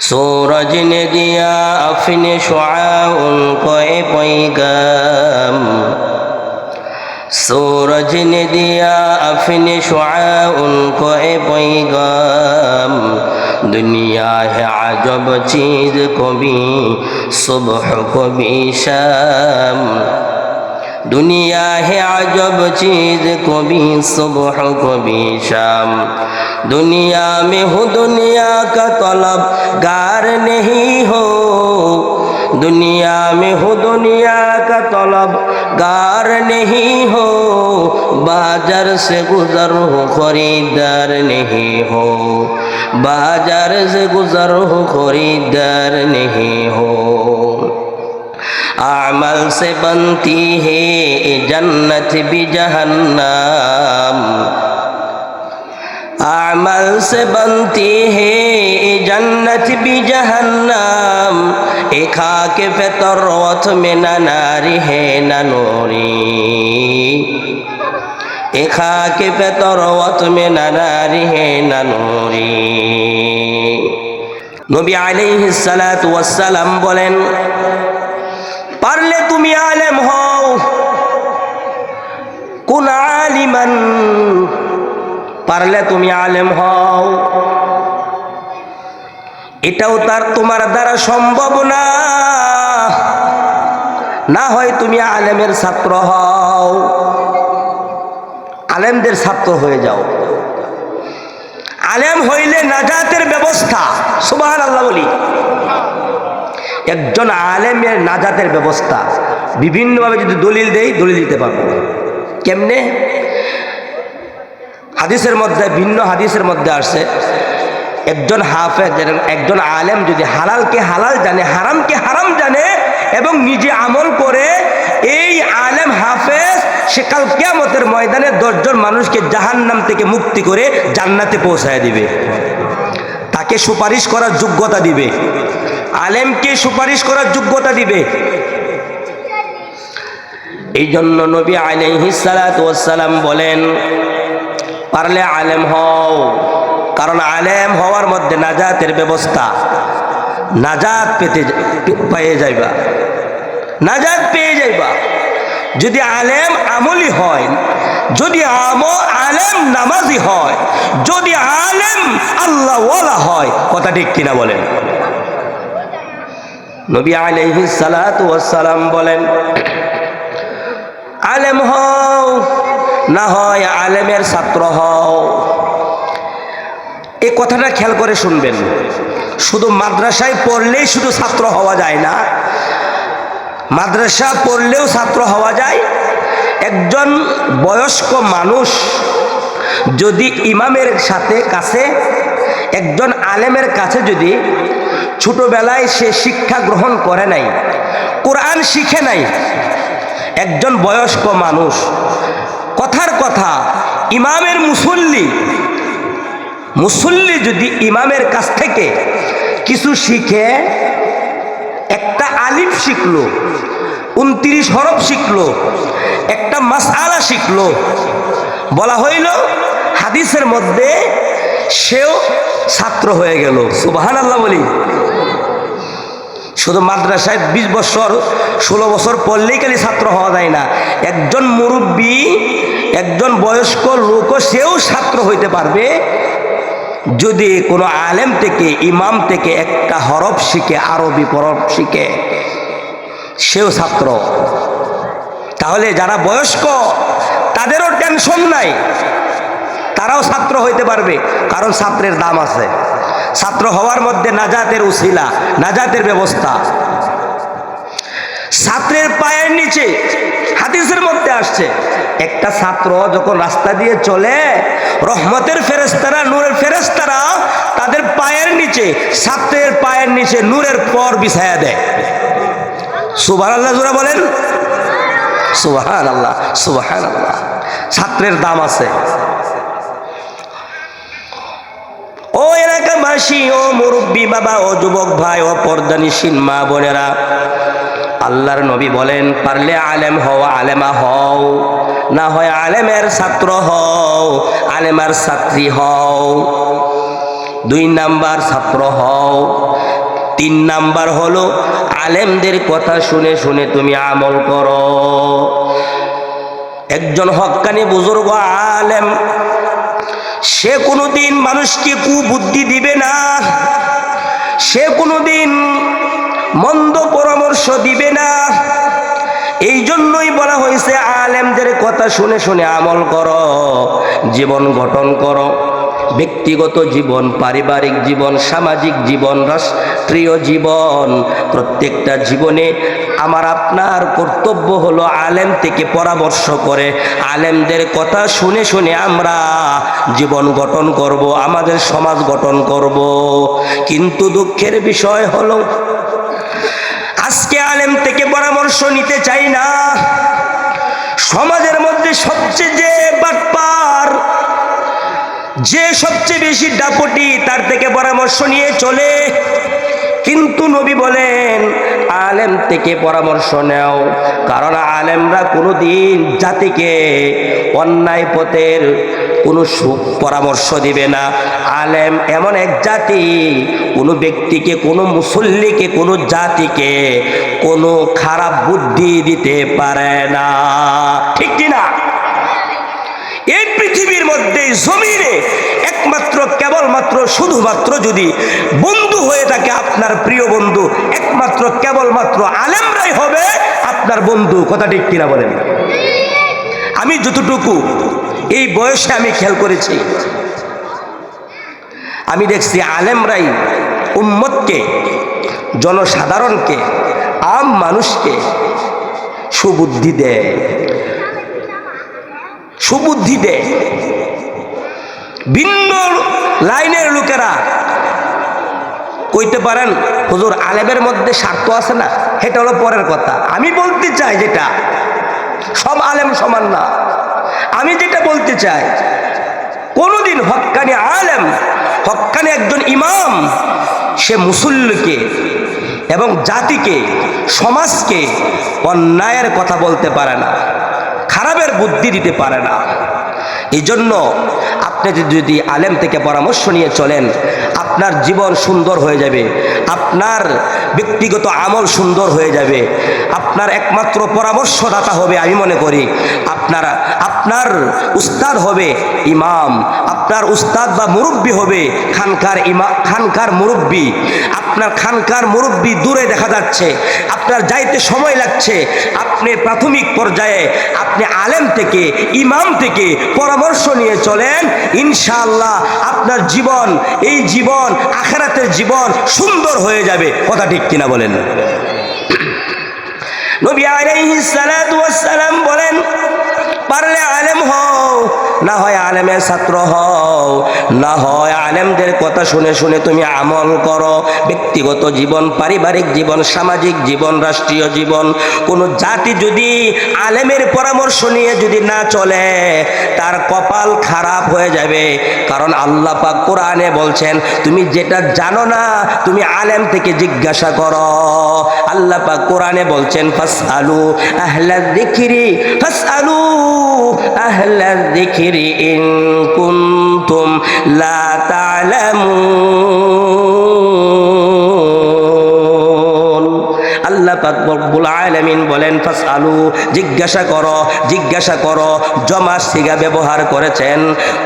सूरज ने दिया अपने शुआ उनको ए पैगाम सूरज ने दिया अपने शुआ उनको ए पैगाम दुनिया है अजब चीज कभी सुबह कभी शाम दुनिया है अजब चीज कभी सुबह कभी शाम दुनिया में हो दुनिया का तलब गार नहीं हो दुनिया में हो दुनिया का तलब गार नहीं हो बाजार से गुजर हो खरीदार नहीं हो बाजार से गुजर हो खरीदार नहीं हो अमल से बनती है जन्नत भी जहन्नम अमल से बनती है जन्नत भी जहन्नम एक के फितरत में न नारी है न नूरी एक के फितरत में न नारी है न नूरी নবী আলাইহিস সালাতু ওয়াস সালাম বলেন পারলে তুমি আলেম হও। কোন আলিমান, পারলে তুমি আলেম হও। এটাও তার তোমার দ্বারা সম্ভব না। না হয় তুমি আলেমের ছাত্র হও। আলেমদের ছাত্র হয়ে যাও। আলেম হইলে নাজাতের ব্যবস্থা সুবাহ আল্লাহ বলি। একজন আলেমের নাজাতের ব্যবস্থা। বিভিন্নভাবে যদি দলিল দেই, দলিল দিতে পারব। কেমনে? হাদিসের মধ্যে, ভিন্ন হাদিসের মধ্যে আসছে, একজন হাফেজ একজন আলেম যদি হালালকে হালাল জানে, হারামকে হারাম জানে এবং নিজে আমল করে, এই আলেম হাফেজ সে কাল কেয়ামতের ময়দানে দশজন মানুষকে জাহান্নাম থেকে মুক্তি করে জান্নাতে পৌঁছায় দিবে। তাকে সুপারিশ করার যোগ্যতা দিবে। আলেমকে সুপারিশ করার যোগ্যতা দিবে। এই জন্য নবী আলাইহিসালাম বলেন, পারলে আলেম হও, কারণ আলেম হওয়ার মধ্যে নাজাতের ব্যবস্থা। নাজাত পেতে পেয়ে যাইবা। নাজাত পেয়ে যাইবা। যদি আলেম আমলি হয়, যদি আলেম নামাজি হয়, যদি আলেম আল্লাহ হয়, কথা ঠিক কিনা বলেন। নবী আলাইহি সালাম বলেন, আলেম হও, না হয় আলেমের ছাত্র হও। এই কথাটা খেয়াল করে শুনবেন। শুধু মাদ্রাসায় পড়লেই শুধু ছাত্র হওয়া যায় না। মাদ্রাসা পড়লেও ছাত্র হওয়া যায়। একজন বয়স্ক মানুষ যদি ইমামের সাথে কাছে, একজন আলেমের কাছে যদি ছোটবেলায় সে শিক্ষা গ্রহণ করে নাই, কোরআন শিখে নাই। একজন বয়স্ক মানুষ, কথার কথা, ইমামের মুসল্লি। মুসল্লি যদি ইমামের কাছ থেকে কিছু শিখে, একটা আলিফ শিখলো, উনত্রিশ হরফ শিখলো, একটা মাসালা শিখলো, বলা হইল, হাদিসের মধ্যে সেও ছাত্র হয়ে গেল। সুবাহান আল্লাহ বলি। শুধু মাদ্রাসায় বিশ বছর, ষোলো বছর পড়লেই খালি ছাত্র হওয়া যায় না। একজন মুরব্বী, একজন বয়স্ক লোকও সেও ছাত্র হইতে পারবে। যদি কোনো আলেম থেকে, ইমাম থেকে একটা হরফ শিখে, আরবি হরফ শিখে, সেও ছাত্র। তাহলে যারা বয়স্ক, তাদেরও টেনশন নাই। তারাও ছাত্র হইতে পারবে, কারণ ছাত্রের দাম আছে। ছাত্র হওয়ার মধ্যে নাজাতের উশিলা নাজাতের ব্যবস্থা। ছাত্রের পায়ের নিচে হাদিসের মধ্যে আসছে, একটা ছাত্র যখন রাস্তা দিয়ে চলে, রহমতের ফেরেস্তারা নূরের ফেরেস্তারা তাদের পায়ের নিচে, ছাত্রের পায়ের নিচে নূরের পর বিছায়া দেয়। সুবাহ আল্লাহ জোরা বলেন। সুবাহান আল্লাহ সুবাহান আল্লাহ ছাত্রের দাম আছে। ও এলাকাবাসী, ও মুরব্বী বাবা, ও যুবক ভাই, ও পর্দানিসীন মা বোনেরা, আল্লাহর নবী বলেন, পারলে আলেম হও, আলেমা হও, না হয় আলেমের ছাত্র হও, আলেমার ছাত্রী হও, দুই নাম্বার ছাত্র হও, তিন নাম্বার হলো, আলেমদের কথা শুনে শুনে তুমি আমল করো, একজন হক্কানি বুজুর্গ আলেম সে কোনোদিন মানুষকে কুবুদ্ধি দিবে না। সে কোনোদিন মন্দ পরামর্শ দিবে না। এই জন্যই বলা হয়েছে, আলেমদের কথা শুনে শুনে আমল করো, জীবন গঠন করো। ব্যক্তিগত জীবন, পারিবারিক জীবন, সামাজিক জীবন, রাষ্ট্রীয় জীবন, প্রত্যেকটা জীবনে আমার আপনার কর্তব্য হলো আলেম থেকে পরামর্শ করে। আলেমদের কথা শুনে শুনে আমরা জীবন গঠন করব, আমাদের সমাজ গঠন করব। কিন্তু দুঃখের বিষয় হলো, আজকে আলেম থেকে পরামর্শ নিতে চাই না। সমাজের মধ্যে সবচেয়ে যে বাটপার যে সবচেয়ে বেশি ডাপটি তার থেকে পরামর্শ নিয়ে চলে। কিন্তু নবী বলেন, আলেম থেকে পরামর্শ নেও, কারণ আলেমরা কোনো দিন জাতিকে অন্যায় পথের কোনো সুখ পরামর্শ দিবে না। আলেম এমন এক জাতি, কোনো ব্যক্তিকে, কোনো মুসল্লিকে, কোনো জাতিকে কোনো খারাপ বুদ্ধি দিতে পারে না। ঠিক কিনা? মধ্যে জমিনে একমাত্র, কেবলমাত্র, শুধুমাত্র যদি বন্ধু হয়ে থাকে আপনার প্রিয় বন্ধু, একমাত্র, কেবলমাত্র আলেমরাই হবে আপনার বন্ধু, কথা ঠিক কিনা বলেন। আমি যতটুকু এই বয়সে আমি খেয়াল করেছি, আমি দেখছি আলেমরাই উম্মতকে, জনসাধারণকে, আম মানুষকে সুবুদ্ধি দেয়। সুবুদ্ধি দেয়। ভিন্ন লাইনের লোকেরা। কইতে পারেন, হুজুর আলেমের মধ্যে স্বার্থ আছে না? সেটা হলো পরের কথা। আমি বলতে চাই যেটা, সব আলেম সমান না। আমি যেটা বলতে চাই, কোনোদিন হক্কানি আলেম হক্কানি একজন ইমাম, সে মুসল্লিকে এবং জাতিকে, সমাজকে অন্যায়ের কথা বলতে পারে না, খারাপের বুদ্ধি দিতে পারে না। এই জন্য আপনি যদি আলেম থেকে পরামর্শ নিয়ে চলেন, আপনার জীবন সুন্দর হয়ে যাবে, আপনার ব্যক্তিগত আমল সুন্দর হয়ে যাবে, আপনার একমাত্র পরামর্শদাতা হবে আমি মনে করি, আপনার আপনার উস্তাদ হবে ইমাম, আপনার উস্তাদ বা মুরব্বী হবে খানকার ইমা খানকার মুরব্বী, আপনার খানকার মুরব্বী দূরে দেখা যাচ্ছে, আপনার যাইতে সময় লাগছে, আপনি প্রাথমিক পর্যায়ে আপনি আলেম থেকে, ইমাম থেকে পরামর্শ নিয়ে চলেন ইনশাআল্লাহ আপনার জীবন, এই জীবন, আখেরাতের জীবন সুন্দর হয়ে যাবে। কথা ঠিক কিনা বলেন। নবী আলাইহিস সালাতু ওয়াস সালাম বলেন, পারলে আলেম হও না হয় আলেমের ছাত্র হও, না হয় আলেমদের কথা শুনে শুনে তুমি আমল করো। ব্যক্তিগত জীবন, পারিবারিক জীবন, সামাজিক জীবন, রাষ্ট্রীয় জীবন, কোনো জাতি যদি আলেমের পরামর্শ নিয়ে যদি না চলে, তার কপাল খারাপ হয়ে যাবে। কারণ আল্লাহ পাক কোরআনে বলছেন, তুমি যেটা জানো না, তুমি আলেম থেকে জিজ্ঞাসা করো। আল্লাহ পাক কোরআনে বলছেন ফাস আলু আহলা দিখিরি ফাস আলু আহলা দিখিরি ইন কুনতুম লা তা'লামুন আলামিন বলেন ফাস আলু জিজ্ঞাসা করো জিজ্ঞাসা করো, জমা সিগা ব্যবহার করেছেন।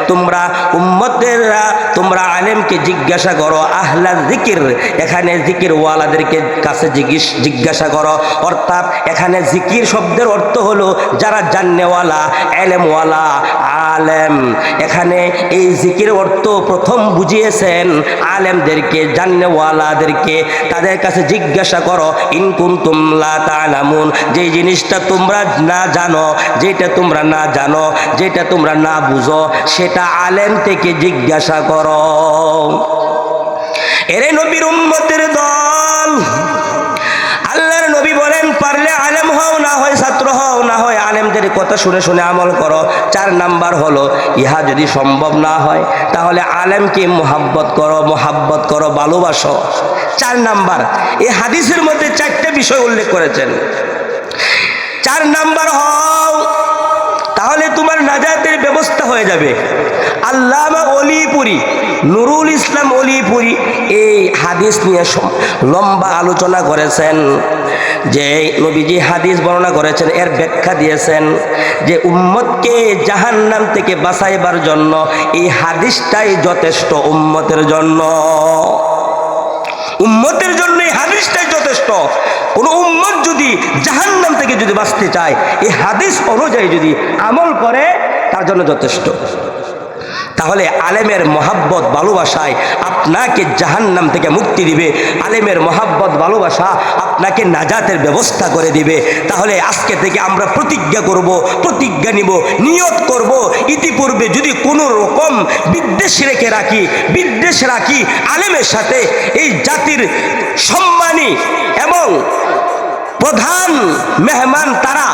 তোমরা উম্মতেরা তোমরা আলেমকে জিজ্ঞাসা করো, আহলা জিকির এখানে জিকির ওয়ালাদেরকে কাছে জিজ্ঞেস জিজ্ঞাসা করো। অর্থাৎ এখানে জিকির শব্দের অর্থ হলো যারা জান্নেওয়ালা, এলেমওয়ালা, আলেম। এখানে এই জিকির অর্থ প্রথম বুঝিয়েছেন আলেমদেরকে, জান্নেওয়ালাদেরকে। তাদের কাছে জিজ্ঞাসা করো ইনকুম তুমলা তালামুন, যে জিনিসটা তোমরা না জানো, যেটা তোমরা না জানো, যেটা তোমরা না বুঝো, সেটা আলেম থেকে জিজ্ঞাসা করো। এরে নবীর উম্মতের দল হও না হয় ছাত্র হও না হয় আলেমদের কথা শুনে শুনে আমল করো। চার নাম্বার হলো, ইহা যদি সম্ভব না হয়, তাহলে আলেমকে মোহাব্বত করো মোহাব্বত করো, ভালোবাসো। চার নাম্বার, এই হাদিসের মধ্যে চারটে বিষয় উল্লেখ করেছেন। চার নাম্বার হও তাহলে তোমার নাজাতের ব্যবস্থা হয়ে যাবে। আল্লামা অলিপুরি, নুরুল ইসলাম অলিপুরি এই হাদিস নিয়ে লম্বা আলোচনা করেছেন। যে নবীজি হাদিস বর্ণনা করেছেন, এর ব্যাখ্যা দিয়েছেন যে উম্মতকে জাহান্নাম থেকে বাঁচাইবার জন্য এই হাদিসটাই যথেষ্ট উম্মতের জন্য। উম্মতের জন্য এই হাদিসটাই যথেষ্ট। কোন উম্মত যদি জাহান্নাম থেকে যদি বাঁচতে চায়, এই হাদিস অনুযায়ী যদি আমল করে তার জন্য যথেষ্ট। তাহলে আলেমের মহাব্বত ভালোবাসায় আপনাকে জাহান্নাম থেকে মুক্তি দিবে। আলেমের মহাব্বত ভালোবাসা আপনাকে নাজাতের ব্যবস্থা করে দিবে। তাহলে আজকে থেকে আমরা প্রতিজ্ঞা করব, প্রতিজ্ঞা নিব, নিয়ত করব। ইতিপূর্বে যদি কোনো রকম বিদ্বেষ রেখে রাখি, বিদ্বেষ রাখি আলেমের সাথে, এই জাতির সম্মানী এবং প্রধান মেহমান তারা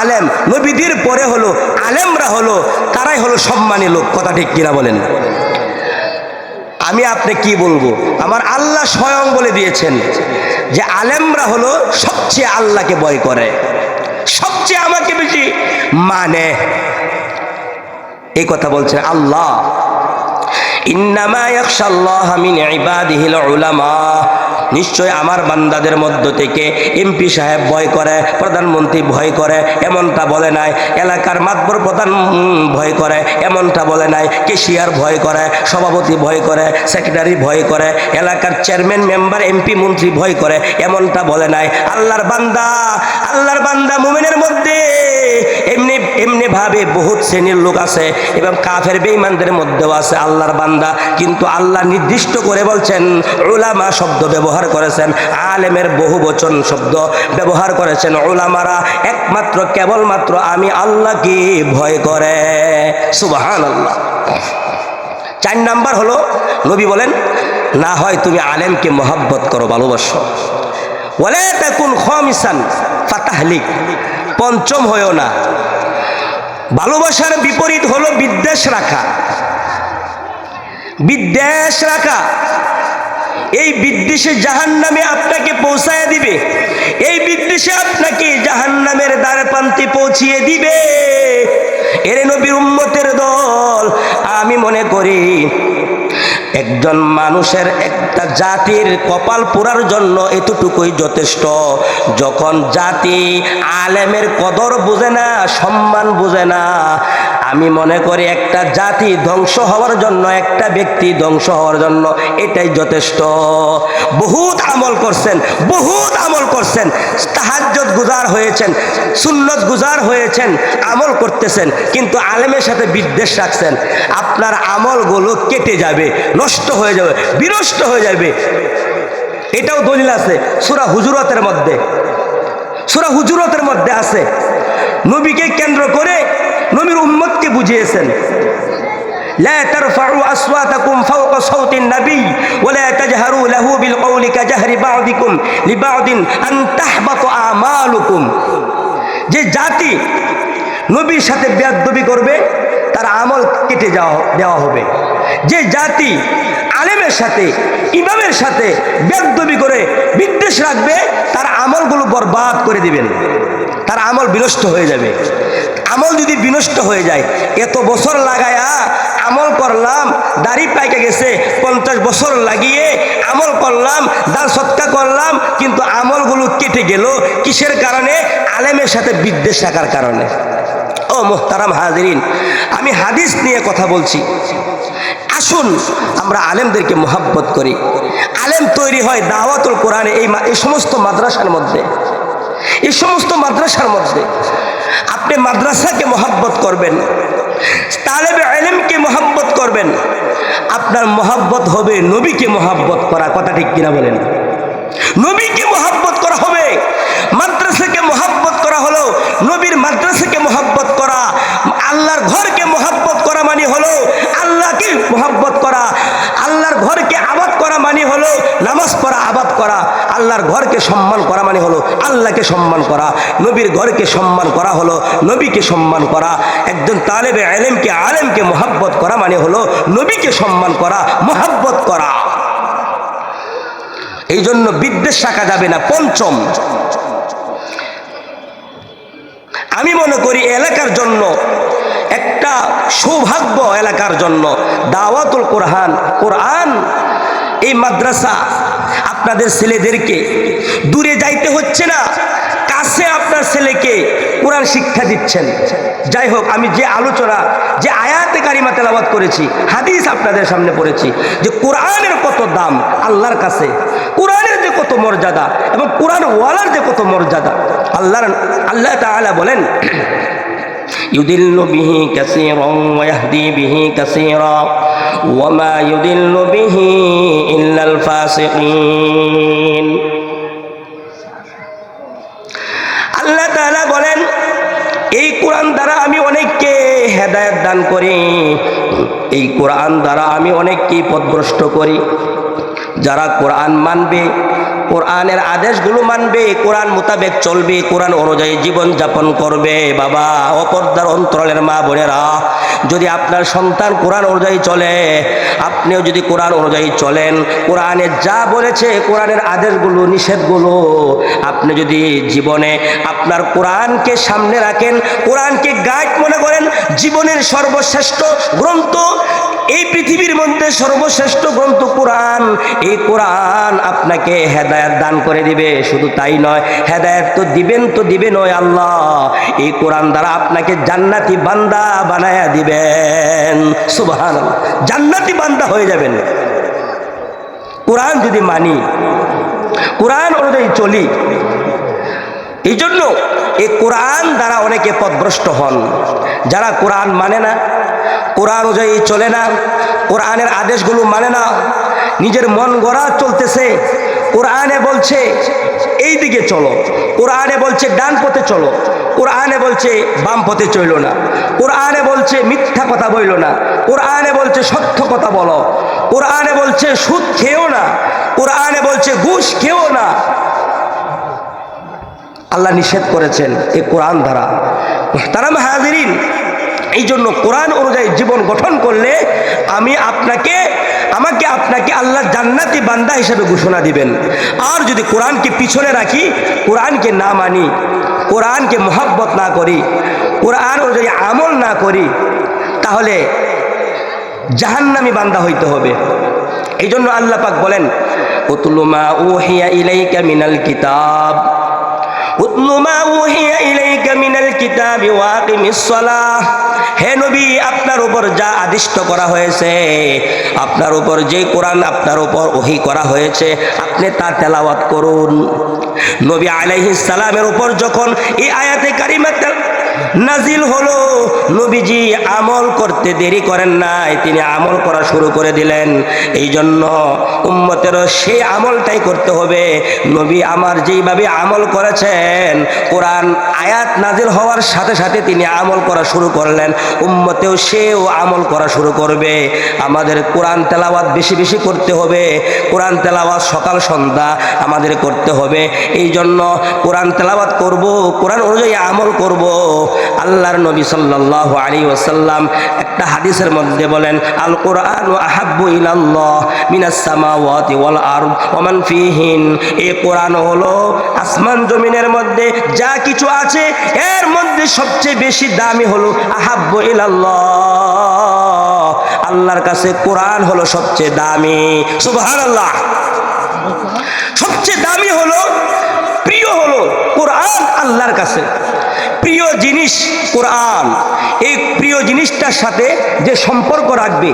আলেম, নবীদের পরে হলো, আলেমরা হলো, তারাই হলো সম্মানী লোক, কথা ঠিক কিনা বলেন। আমি আপনি কি বলব? আমার আল্লাহ স্বয়ং বলে দিয়েছেন যে আলেমরা হলো সবচেয়ে আল্লাহকে ভয় করে, সবচেয়ে আমাকে বেশি মানে। এই কথা বলছেন আল্লাহ। নিশ্চয় আমার বান্দাদের মধ্য থেকে এমপি সাহেব ভয় করে, প্রধানমন্ত্রী ভয় করে, এমনটা বলে নাই। এলাকার মাতবর প্রধান ভয় করে, এমনটা বলে নাই। কেশিয়ার ভয় করে, সভাপতি ভয় করে, সেক্রেটারি ভয় করে, এলাকার চেয়ারম্যান, মেম্বার, এমপি, মন্ত্রী ভয় করে, এমনটা বলে নাই। আল্লাহর বান্দা আল্লাহর বান্দা মুমিনের মধ্যে এমনি এমনি ভাবে বহুত শ্রেণির লোক আছে এবং কাফের বেঈমানদের মধ্যেও আছে আল্লাহর বান্দা। কিন্তু আল্লাহ নির্দিষ্ট করে বলছেন ওলামা শব্দ ব্যবহার করেছেন, আলেমের বহু বচন শব্দ ব্যবহার করেছেন ওলামারা একমাত্র, কেবলমাত্র আমি আল্লাহকে ভয় করে। সুবাহান আল্লাহ চার নাম্বার হলো, নবী বলেন, না হয় তুমি আলেমকে মহাব্বত করো, ভালোবাসো। ওয়ালা তাকুন খামিসান, ফাতাহলিক। পঞ্চম হয়েও না। ভালোবাসার বিপরীত হলো বিদ্বেষ রাখা। বিদ্বেষ রাখা। এই বিদ্বেষে জাহান নামে আপনাকে পৌঁছায় দিবে। এই বিদ্বেষে আপনাকে জাহান নামের দ্বার প্রান্তে পৌঁছিয়ে দিবে। এর নবীর উম্মতের দল, আমি মনে করি একজন মানুষের একটা জাতির কপাল পোড়ার জন্য এতটুকুই যথেষ্ট। যখন জাতি আলেমের কদর বুঝে না, সম্মান বুঝে না আমি মনে করি একটা জাতি ধ্বংস হওয়ার জন্য, একটা ব্যক্তি ধ্বংস হওয়ার জন্য এটাই যথেষ্ট। বহুত আমল করছেন, বহুত আমল করছেন তাহাজ্জত গুজার হয়েছেন, সুন্নত গুজার হয়েছেন, আমল করতেছেন, কিন্তু আলেমের সাথে বিদ্বেষ রাখছেন। আপনার আমলগুলো কেটে যাবে, নষ্ট হয়ে যাবে, বিনষ্ট হয়ে যাবে। এটাও দলিল আছে, সুরা হুজুরতের মধ্যে। সুরা হুজুরতের মধ্যে আছে। নবীকে কেন্দ্র করে নবীর উম্মতকে বুঝিয়েছেন لا ترفعوا أصواتكم فوق صوت النبي ولا تجهروا له بالقول كجهر بعضكم لبعض أن تحبط أعمالكم যে জাতি নবীর সাথে বেয়াদবি করবে, তার আমল কেটে যাওয়া, দেওয়া হবে। যে জাতি আলেমের সাথে, ইমামের সাথে বেদবি করে বিদ্বেষ রাখবে, তার আমলগুলো বরবাদ করে দিবেন। তার আমল বিনষ্ট হয়ে যাবে। আমল যদি বিনষ্ট হয়ে যায়, এত বছর লাগায়া আমল করলাম, দাড়ি পাইকে গেছে, পঞ্চাশ বছর লাগিয়ে আমল করলাম, দান সৎকা করলাম, কিন্তু আমলগুলো কেটে গেল। কিসের কারণে? আলেমের সাথে বিদ্বেষ থাকার কারণে। ও মোহতারাম হাজরিন, আমি হাদিস নিয়ে কথা বলছি। আসুন, আমরা আলেমদেরকে মোহাব্বত করি। আলেম তৈরি হয় দাওয়াতুল কোরআনে এই সমস্ত মাদ্রাসার মধ্যে। এই সমস্ত মাদ্রাসার মধ্যে আপনি মাদ্রাসাকে মোহাব্বত করবেন, তালেবে আলেমকে মোহাব্বত করবেন, আপনার মোহাব্বত হবে নবীকে মোহাব্বত করা, কথা ঠিক কিনা বলেন। নবীকে মোহাব্বত করা হবে, মাদ্রাসাকে মোহাব্বত করা হলো, নবীর মাদ্রাসাকে মোহাব্বত করা, আল্লাহর ঘরকে মোহাব্বত করা মানে হলো আল্লাহকে মোহাব্বত করা, আল্লাহর ঘরকে আবাদ করা মানে হলো নামাজ পড়া, আবাদ করা, আল্লাহর ঘরকে সম্মান করা মানে হলো আল্লাহকে সম্মান করা, নবীর ঘরকে সম্মান করা হলো নবীকে সম্মান করা, একজন তালেবে আলেমকে আলেমকে মোহাব্বত করা মানে হলো নবীকে সম্মান করা, মোহাব্বত করা। এই জন্য বিদ্বেষ রাখা যাবে না, পঞ্চম। আমি মনে করি এলাকার জন্য, একটা সৌভাগ্য এলাকার জন্য, দাওয়াতুল কোরআন কোরআন এই মাদ্রাসা আপনাদের ছেলেদেরকে। দূরে যাইতে হচ্ছে না, কাছে আপনার ছেলেকে কোরআন শিক্ষা দিচ্ছেন। যাই হোক, আমি যে আলোচনা, যে আয়াতে কারিমা তেলাবাদ করেছি, হাদিস আপনাদের সামনে পড়েছি, যে কোরআনের কত দাম আল্লাহর কাছে, কোরআনের যে কত মর্যাদা এবং কোরআন ওয়ালার যে কত মর্যাদা, আল্লাহর, আল্লাহ তাআলা বলেন يدل به كثيرا ويهدي به كثيرا وما يدل به إلا الفاسقين আল্লাহ তাআলা বলেন এই কোরআন দ্বারা আমি অনেককে হেদায়েত দান করি এই কোরআন দ্বারা আমি অনেককে পথভ্রষ্ট করি যারা কোরআন মানবে কোরআনের আদেশগুলো মানবে, কোরআন মোতাবেক চলবে, কোরআন অনুযায়ী জীবন যাপন করবে। বাবা, অপর্দার অন্তরালের মা বোনেরা, যদি আপনার সন্তান কোরআন অনুযায়ী চলে, আপনিও যদি কোরআন অনুযায়ী চলেন, কোরআনে যা বলেছে, কোরআনের আদেশগুলো, নিষেধগুলো, আপনি যদি জীবনে আপনার কোরআনকে সামনে রাখেন, কোরআনকে গাইড মনে করেন, জীবনের সর্বশ্রেষ্ঠ গ্রন্থ, এই পৃথিবীর মধ্যে সর্বশ্রেষ্ঠ গ্রন্থ কোরআন, এই কোরআন আপনাকে হেদায়াত দান করে দিবে, শুধু তাই নয়, হেদায়াত তো দিবেন তো দিবে নয় আল্লাহ। এই কোরআন দ্বারা আপনাকে জান্নাতি বান্দা বানায়া দিবেন। সুবহান জান্নাতি বান্দা হয়ে যাবেন। কোরআন যদি মানি, কোরআন অনুযায়ী চলি এই জন্য এই কোরআন দ্বারা অনেকে পথভ্রষ্ট হন। যারা কোরআন মানে না, কোরআন অনুযায়ী চলে না, কোরআনের আদেশগুলো মানে না, নিজের মন গড়া চলতেছে কোরআনে বলছে এই দিকে চলো। কোরআনে বলছে, ডান পথে চলো। কোরআনে বলছে, বাম পথে চইল না। কোরআনে বলছে, মিথ্যা কথা বইল না। কোরআনে বলছে, সত্য কথা বলো। কোরআনে বলছে, সুদ খেও না। কোরআনে বলছে, ঘুষ খেও না। আল্লাহ নিষেধ করেছেন এই কোরআন দ্বারা। তারা হাজিরিন এই জন্য কোরআন অনুযায়ী জীবন গঠন করলে আমি আপনাকে আমাকে আপনাকে আল্লাহ জান্নাতি বান্দা হিসেবে ঘোষণা দিবেন। আর যদি কোরআনকে পিছনে রাখি, কোরআনকে না মানি, কোরআনকে মোহাব্বত না করি, কোরআন ও যদি আমল না করি, তাহলে জাহান্নামি বান্দা হইতে হবে। এই জন্য আল্লাহ পাক বলেন উতলুমা উহিয়া ইলাইকা মিনাল কিতাব। উতলু মা উহিয়া ইলাইকা মিনাল কিতাবি হে নবী, আপনার উপর যা আদিষ্ট করা হয়েছে, আপনার উপর যে কোরআন আপনার উপর ওহি করা হয়েছে, আপনি তা তেলাওয়াত করুন। নবী আলাইহিস সালামের উপর যখন এই আয়াতে কারিমা নাজিল হলো। নবীজি আমল করতে দেরি করেন নাই, তিনি আমল করা শুরু করে দিলেন। এই জন্য উম্মতেরও সেই আমলটাই করতে হবে। নবী আমার যেইভাবে আমল করেছেন, কোরআন আয়াত নাজিল হওয়ার সাথে সাথে তিনি আমল করা শুরু করলেন। উম্মতেও সেও আমল করা শুরু করবে। আমাদের কোরআন তেলাওয়াত বেশি বেশি করতে হবে। কোরআন তেলাওয়াত সকাল, সন্ধ্যা আমাদের করতে হবে। এই জন্য কোরআন তেলাওয়াত করব, কোরআন অনুযায়ী আমল করব। আল্লাহর নবী সাল্লাল্লাহু আলাইহি ওয়াসাল্লাম একটা হাদিসের মধ্যে বলেন আল কোরআন আহাব্বু ইলাল্লাহ মিনাস সামাওয়াতি ওয়াল আরদ ওয়া মান ফিহিন। এই কোরআন হলো আসমান জমিনের মধ্যে যা কিছু আছে, এর মধ্যে সবচেয়ে বেশি দামি হলো আহাব্বু ইলাল্লাহ। আল্লাহর কাছে কোরআন হলো সবচেয়ে দামি। সুবহানাল্লাহ। সবচেয়ে দামি হলো, প্রিয় হলো কোরআন আল্লাহর কাছে। জিনিস, কোরআন, এই প্রিয় জিনিসটার সাথে যে সম্পর্ক রাখবে,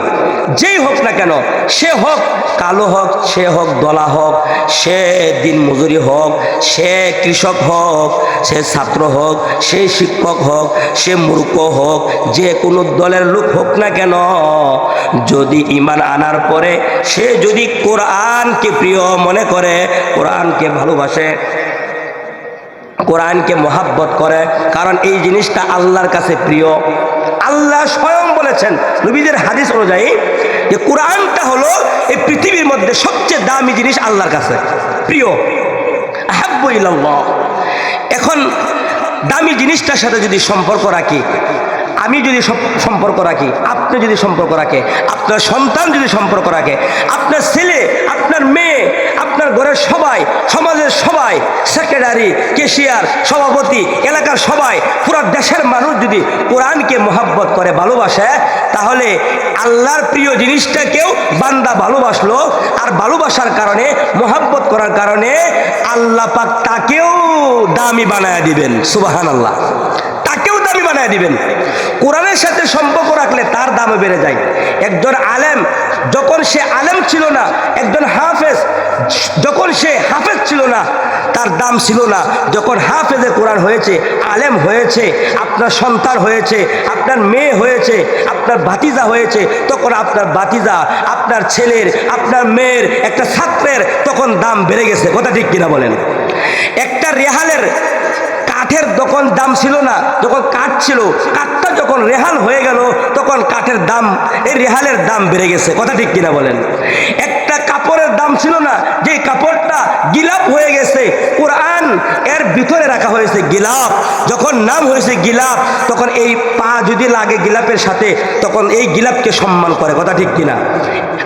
যেই হোক না কেন, সে হোক কালো হোক, সে হোক দলা হোক, সে দিন মজুরি হোক, সে কৃষক হোক, সে ছাত্র হোক, সে শিক্ষক হোক, সে মূর্খ হোক, যে কোনো দলের লোক হোক না কেন, যদি ইমান আনার পরে সে যদি কোরআনকে প্রিয় মনে করে, কোরআনকে ভালোবাসে কোরআনকে মোহাব্বত করে, কারণ এই জিনিসটা আল্লাহর কাছে প্রিয়। আল্লাহ স্বয়ং বলেছেন, নবীদের হাদিস অনুযায়ী যে কোরআনটা হলো এই পৃথিবীর মধ্যে সবচেয়ে দামি জিনিস আল্লাহর কাছে, প্রিয়। আহাব্বু ইলাল্লাহ। এখন দামি জিনিসটার সাথে যদি সম্পর্ক রাখি, আমি যদি সম্পর্ক রাখি, আপনি যদি সম্পর্ক রাখে, আপনার সন্তান যদি সম্পর্ক রাখে, আপনার ছেলে, আপনার মেয়ে আপনার ঘরের সবাই, সমাজের সবাই সেক্রেটারি কেশিয়ার সভাপতি, এলাকার সবাই, পুরো দেশের মানুষ যদি কোরআনকে মোহাব্বত করে, ভালোবাসে, তাহলে আল্লাহর প্রিয় জিনিসটাকেও বান্দা ভালোবাসলো। আর ভালোবাসার কারণে, মোহাব্বত করার কারণে আল্লাহ পাক তাকেও দামি বানায় দিবেন। সুবাহান আল্লাহ দামি বানায় দিবেন। কোরআনের সাথে সম্পর্ক রাখলে তার দামও বেড়ে যায়। একজন আলেম, যখন সে আলেম ছিল না, একজন হাফেজ, যখন সে হাফেজ ছিল না, তার দাম ছিল না। যখন হাফেজে কোরআন হয়েছে, আলেম হয়েছে, আপনার সন্তান হয়েছে, আপনার মেয়ে হয়েছে, আপনার ভাতিজা হয়েছে, তখন আপনার ভাতিজা, আপনার ছেলের, আপনার মেয়ের, একটা ছাত্রের তখন দাম বেড়ে গেছে। কথা ঠিক কিনা বলেন? একটা রেহালের কাঠের তখন দাম ছিল না, যখন কাঠ ছিল, কাঠটা যখন রেহাল হয়ে গেল, তখন কাঠের দাম, এই রেহালের দাম বেড়ে গেছে। কথা ঠিক কিনা বলেন? একটা কাপড়ের দাম ছিল না যে কাপড়টা গিলাপ হয়ে গেছে, কোরআন এর ভিতরে রাখা হয়েছে গিলাপ। যখন নাম হয়েছে গিলাপ, তখন এই পা যদি লাগে গিলাপের সাথে, তখন এই গিলাপকে সম্মান করে। কথা ঠিক কিনা?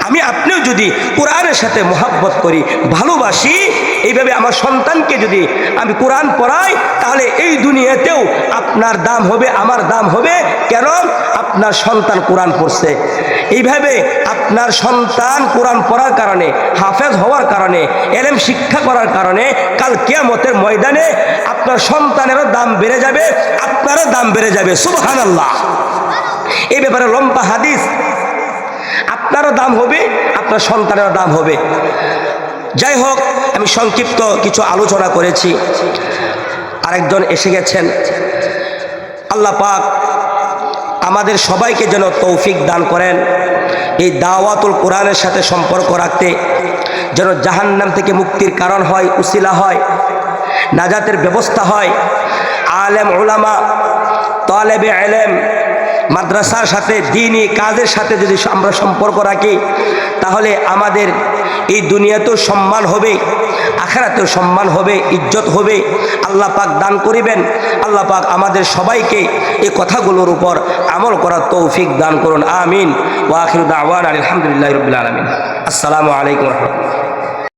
আমি আপনিও যদি কোরআনের সাথে মোহাব্বত করি, ভালোবাসি এইভাবে আমার সন্তানকে যদি আমি কোরআন পড়াই, তাহলে এই দুনিয়াতেও আপনার দাম হবে, আমার দাম হবে। কেন? আপনার সন্তান কোরআন পড়ছে। এইভাবে আপনার সন্তান কোরআন পড়ার কারণে, হাফেজ হওয়ার কারণে, এলেম শিক্ষা করার কারণে, কাল কেয়ামতের ময়দানে আপনার সন্তানেরও দাম বেড়ে যাবে, আপনারও দাম বেড়ে যাবে। সুবহান আল্লাহ এই ব্যাপারে লম্বা হাদিস। আপনারও দাম হবে, আপনার সন্তানেরও দাম হবে। যাই হোক, আমি সংক্ষিপ্ত কিছু আলোচনা করেছি। আরেকজন এসে গেছেন। আল্লাহ পাক আমাদের সবাইকে যেন তৌফিক দান করেন। এই দাওয়াতুল কোরআনের সাথে সম্পর্ক রাখতে যেন জাহান্নাম থেকে মুক্তির কারণ হয়, উসিলা হয়, নাজাতের ব্যবস্থা হয়। আলেম ওলামা তলেবে আলেম মাদ্রাসার সাথে, দিনই কাজের সাথে যদি আমরা সম্পর্ক রাখি, তাহলে আমাদের এই দুনিয়াতেও সম্মান হবে, আখেরাতেও সম্মান হবে, ইজ্জত হবে। আল্লাহ পাক দান করিবেন। আল্লাহ পাক আমাদের সবাইকে এই কথাগুলোর উপর আমল করার তৌফিক দান করুন। আমিন। ওয়াখির দাওয়ান আলহামদুলিল্লাহ রবিল আলমিন। আসসালামু আলাইকুম রহমতুল্লাহ।